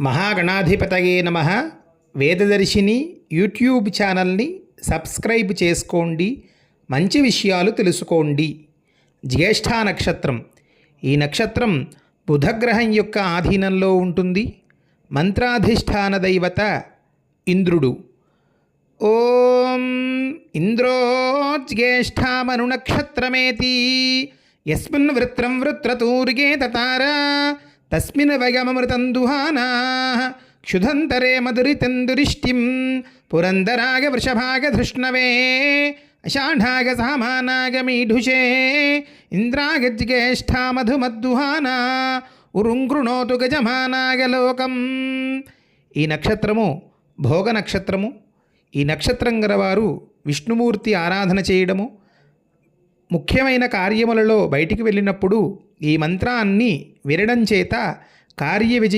మహాగణాధిపతయే నమ. వేదదర్శిని యూట్యూబ్ ఛానల్ని సబ్స్క్రైబ్ చేసుకోండి. మంచి విషయాలు తెలుసుకోండి. జ్యేష్ఠ నక్షత్రం. ఈ నక్షత్రం బుధగ్రహం యొక్క ఆధీనంలో ఉంటుంది. మంత్రాధిష్టాన దైవత ఇంద్రుడు. ఓం ఇంద్రో జ్యేష్ఠామను నక్షత్రమేతి. యస్మిన్ వృత్రం వృత్రతూర్గే తతారా. తస్మిన్ వయమమృతం దుహానా క్షుధంతరే మధురితందురిష్టిం. పురందరాగ వృషభాగ ధృష్ణవే. అషాఢాగ సామానాగ మీఢుషే ఇంద్రాగ మధుమద్దుహానా. ఉరుంగృణోతు గజమానాగలోకం. ఈ నక్షత్రము భోగ నక్షత్రము ఈ నక్షత్రం గలవారు విష్ణుమూర్తి ఆరాధన చేయడము. ముఖ్యమైన కార్యములలో బయటికి వెళ్ళినప్పుడు ఈ మంత్రాన్ని వినడం చేత కార్య విజయ